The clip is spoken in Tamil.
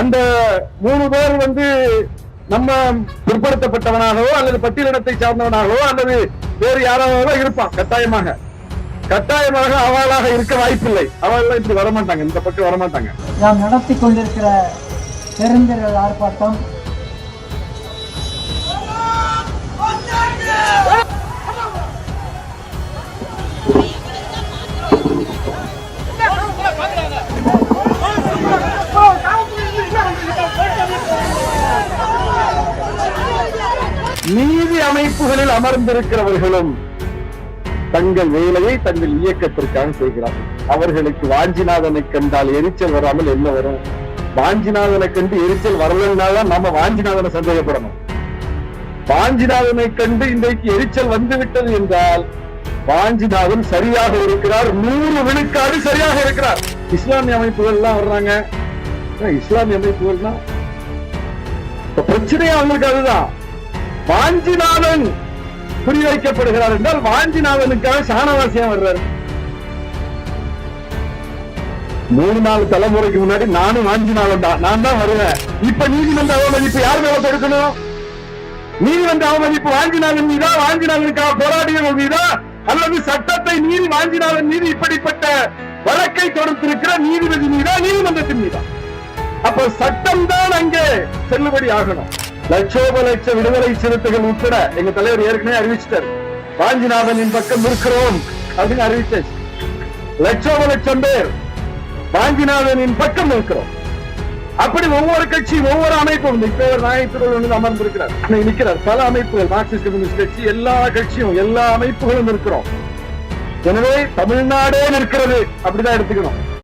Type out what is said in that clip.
அந்த மூணு பேர் வந்து நம்ம பிற்படுத்தப்பட்டவனாகவோ அல்லது பட்டியலினத்தை சார்ந்தவனாகவோ அல்லது வேறு யாராவோ இருப்பான் கட்டாயமாக. கட்டாயமாக அவளாக இருக்க வாய்ப்பில்லை. அவள் இப்படி வரமாட்டாங்க இந்த பக்கம் வரமாட்டாங்க. நாம் நடத்தி கொண்டிருக்கிற பெருந்திரள் ஆர்ப்பாட்டம். நீதி அமைப்புகளில் அமர்ந்திருக்கிறவர்களும் தங்கள் வேலையை தங்கள் இயக்கத்திற்காக செய்கிறார்கள் அவர்களுக்கு வாஞ்சிநாதனை கண்டால் எரிச்சல் வராமல் என்ன வரும்? வாஞ்சிநாதனை கண்டு எரிச்சல் வரலன்னாதான் நம்ம வாஞ்சிநாதனை சந்தேகப்படணும். வாஞ்சிநாதனை கண்டு இன்றைக்கு எரிச்சல் வந்து விட்டது என்றால் வாஞ்சிநாதன் சரியாக இருக்கிறார். நூறு விழுக்காடு சரியாக இருக்கிறார். இஸ்லாமிய அமைப்புகள் எல்லாம் வர்றாங்க இஸ்லாமிய அமைப்புகள் தான் பிரச்சனையே அவங்களுக்கு அதுதான். வாஞ்சிநாதன் குறிவைக்கப்படுகிறார் என்றால் வாஞ்சிநாதனுக்காக சாணவாசியம் வர்றாரு. மூணு நாலு தலைமுறைக்கு முன்னாடி நானும் வாஞ்சிநாதன் தான். நான் தான் வருவேன். இப்ப நீதிமன்ற அவமதிப்பு யார் மேல கொடுக்கணும்? நீதிமன்ற அவமதிப்பு வாஞ்சிநாதன் மீதா? வாஞ்சிநாதனுக்காக போராடியவர்கள் மீதா? அல்லது சட்டத்தை மீறி வாஞ்சிநாதன் மீது இப்படிப்பட்ட வழக்கை தொடுத்திருக்கிற நீதிபதி மீதா? நீதிமன்றத்தின் மீதா? அப்ப சட்டம் தான் அங்கே செல்லுபடி ஆகணும். லட்சோப லட்ச விடுதலை சிறுத்தைகள் உட்பட எங்க தலைவர் ஏற்கனவே அறிவிச்சிட்டார். வாஞ்சிநாதனின் பக்கம் இருக்கிறோம் அப்படின்னு அறிவிச்சாச்சு. லட்சோப லட்சம் பேர் வாஞ்சிநாதனின் பக்கம் இருக்கிறோம் அப்படி ஒவ்வொரு கட்சி ஒவ்வொரு அமைப்பும் இந்த பேர் நாயத்துடன் வந்து அமர்ந்திருக்கிறார். இன்னைக்கு பல அமைப்புகள் மார்க்சிஸ்ட் கம்யூனிஸ்ட் கட்சி எல்லா கட்சியும் எல்லா அமைப்புகளும் இருக்கிறோம் எனவே தமிழ்நாடே நிற்கிறது. அப்படிதான் எடுத்துக்கணும்.